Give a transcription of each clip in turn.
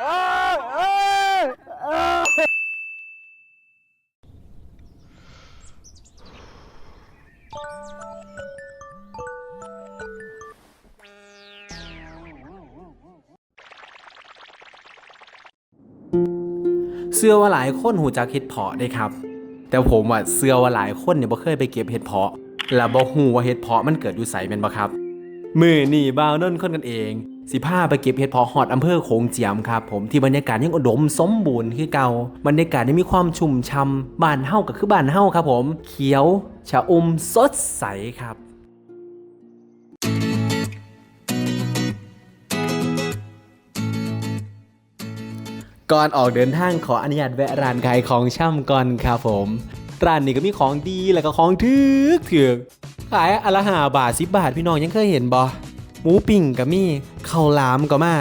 เสื้อว่าหลายคนหูจักเห็ดเพาะได้ครับ แต่ผมอะเสื้อว่าหลายคนเนี่ยบ่เคยไปเก็บเห็ดเพาะ และบ่ฮู้ว่าเห็ดเพาะมันเกิดอยู่ไสแม่นบ่ครับ มือนี่บ่าวนนคนกันเอง สิพาไปเก็บเห็ดพาะฮอดอำเภอโขงเจียมครับผมที่บรรยากาศยังอุดมสมบูรณ์คือเก่าบรรยากาศยังมีความชุ่มช่ำบ้านเฮาก็คือบ้านเฮาครับผม เขียวชะอมสดใสครับก่อนออกเดินทางขออนุญาตแวะร้านขายของช่ำก่อนครับผม ร้านนี้ก็มีของดีแล้วก็ของถึกถึก ขายอละหาบาทสิบบาทพี่น้องยังเคยเห็นบ่หมูปิ้งก็มีข้าวหลามก็มา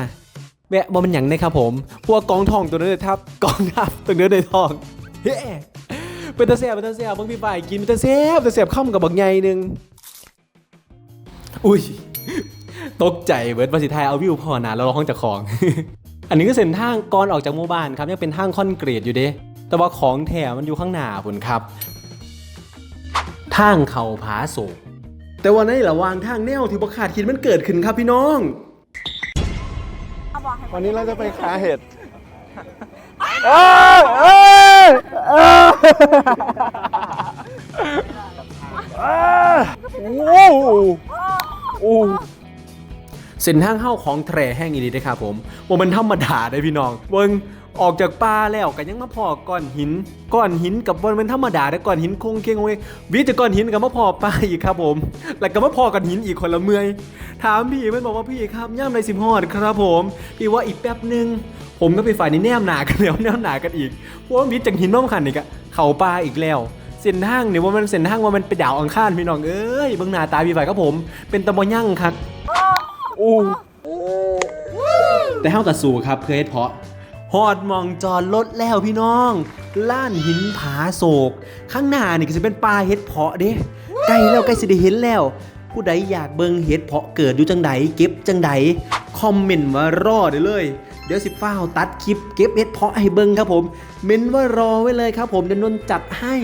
แวะบ่มันหยังนะครับผม พวกกองทองตัวนั้นเลยทับกองทัพตัวนั้นเลยทองเฮ้เป็นตาเสียบเป็นตาเสียบบางพี่ฝ่ายกินเป็นตาเสียบตาเสียบข้ามกับบักใหญ่หนึ่งอุ้ยตกใจเบิร์ดประสิทธิ์ไทยเอาวิวพอนะแล้วเราห้องจากของ อันนี้ก็เส้นทางก่อนออกจากหมู่บ้านครับยังเป็นทางคอนกรีตอยู่เด้แต่ว่าของแถมมันอยู่ข้างหน้าพุ่นครับ ทางเขาผาโศก แต่ว่าในระหว่างทางแนวที่บ่ขาดคิดมันเกิดขึ้นครับพี่น้องวันนี้เราจะไปขาเห็ดเส้นทางเข้าของแทรแห้งอีดีได้อครับผมว่ามันธรรมดาได้อพี่น้อง เบิ่ง ออกจากป่าแล้วก็ยังมาพอก้อนหินก้อนหินกับวันมันธรรมดาได้อก้อนหินคงเคงโอ้ยวิจากก้อนหินกับมาพอป่าอีกครับผม แล้วก็มาพอกันหินอีกคนละเมื่อยถามพี่มันบอกว่าพี่ครับย่ามในสิบหอดครับผมพี่ว่าอีกแป๊บหนึงผมก็ไปฝ่ายนี้แนมหนากันแล้วแนมหนากันอีกเพราะว่าวิจากหินมาขันอีกอะเขาป่าอีกแล้วเส้นทางเนี่ยว่ามันเส้นทางว่ามันไปดาวอังคารพี่น้องเอ้ยเบิ่งหน้าตาพี่ฝ่ายครับผม เป็นตะบอยั่งครับแต่เฮากับสู่ครับเพื่อเฮ็ดเพาะ ฮอดมองจอดรถแล้วพี่น้องล้านหินผาโศก ข้างหน้านี่ก็จะเป็นป่าเฮ็ดเพาะเด้ใกล้แล้วใกล้สิได้เห็นแล้ว ผู้ใดอยากเบิ่งเฮ็ดเพาะเกิดอยู่จังใดเก็บจังใดคอมเมนต์ว่ารอได้เลย เดี๋ยวสิฟ้าวตัดคลิปเก็บเฮ็ดเพาะให้เบิ่งครับผม เมนว่ารอไว้เลยครับผมเดี๋ยวนนจัดให้